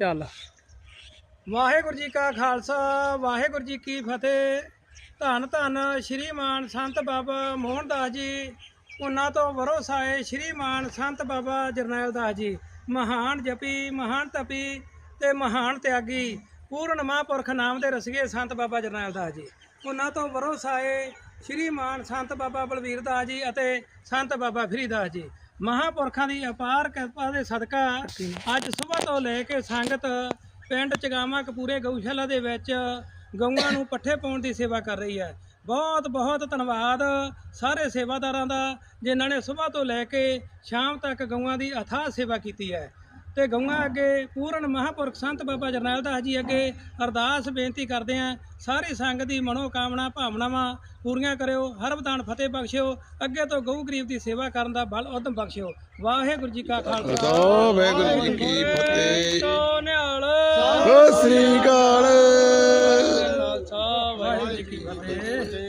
ਚੱਲ। ਵਾਹਿਗੁਰੂ ਜੀ ਕਾ ਖਾਲਸਾ, ਵਾਹਿਗੁਰੂ ਜੀ ਕੀ ਫਤਿਹ। ਧੰਨ ਧੰਨ ਸ਼੍ਰੀ ਮਾਨ ਸੰਤ ਬਾਬਾ ਮੋਹਨ ਦਾਸ ਜੀ। ਉਹਨਾਂ ਤੋਂ ਵਰੋਸਾਏ ਸ਼੍ਰੀ ਮਾਨ ਸੰਤ ਬਾਬਾ ਜਰਨੈਲ ਦਾਸ ਜੀ। ਮਹਾਨ ਜਪੀ, ਮਹਾਨ ਤਪੀ ਤੇ ਮਹਾਨ ਤਿਆਗੀ। ਪੂਰਨ ਮਹਾਂਪੁਰਖ ਨਾਮ ਦੇ ਰਸੀਏ ਸੰਤ ਬਾਬਾ ਜਰਨੈਲ ਦਾਸ ਜੀ। ਉਹਨਾਂ ਤੋਂ ਵਰੋਸਾਏ ਸ਼੍ਰੀ ਮਾਨ ਸੰਤ ਬਾਬਾ ਬਲਵੀਰ ਦਾਸ ਜੀ ਅਤੇ ਸੰਤ ਬਾਬਾ ਫਰੀਦਾਸ ਜੀ। ਮਹਾਂਪੁਰਖਾਂ ਦੀ ਅਪਾਰ ਕਿਰਪਾ ਦੇ ਸਦਕਾ ਅੱਜ ਸਵੇਰ ਤੋਂ ਲੈ ਕੇ ਸੰਗਤ ਪਿੰਡ ਚਗਾਮਾ ਕਪੂਰੇ ਗਊਸ਼ਾਲਾ ਦੇ ਵਿੱਚ ਗਊਆਂ ਨੂੰ ਪੱਠੇ ਪਾਉਣ ਦੀ ਸੇਵਾ ਕਰ ਰਹੀ ਹੈ। ਬਹੁਤ ਬਹੁਤ ਧੰਨਵਾਦ ਸਾਰੇ ਸੇਵਾਦਾਰਾਂ ਦਾ ਜਿਨ੍ਹਾਂ ਨੇ ਸਵੇਰ ਤੋਂ ਲੈ ਕੇ ਸ਼ਾਮ ਤੱਕ ਗਊਆਂ ਦੀ ਅਥਾਹ ਸੇਵਾ ਕੀਤੀ ਹੈ। ਤੇ ਗਊਆਂ ਅੱਗੇ ਪੂਰਨ ਮਹਾਂਪੁਰਖ ਸੰਤ ਬਾਬਾ ਜਰਨੈਲ ਦਾਸ ਜੀ ਅੱਗੇ ਅਰਦਾਸ ਬੇਨਤੀ ਕਰਦੇ ਆਂ ਸਾਰੀ ਸੰਗਤ ਦੀ ਮਨੋ ਕਾਮਨਾ ਭਾਵਨਾਵਾਂ ਪੂਰੀਆਂ ਕਰਿਓ ਹਰ ਵਿਧਾਨ ਫਤਿਹ ਬਖਸ਼ਿਓ ਅੱਗੇ ਤੋਂ ਗਊ ਗਰੀਬ ਦੀ ਸੇਵਾ ਕਰਨ ਦਾ ਬਲ ਉਦਮ ਬਖਸ਼ਿਓ। ਵਾਹਿਗੁਰੂ ਜੀ ਕਾ ਖਾਲਸਾ। ਵਾਹਿਗੁਰੂ ਜੀ ਕੀ ਫਤਿਹ। ਸੋ ਨਿਹਾਲ। ਸਤਿ ਸ੍ਰੀ ਅਕਾਲ। ਵਾਹਿਗੁਰੂ ਜੀ ਕੀ ਫਤਿਹ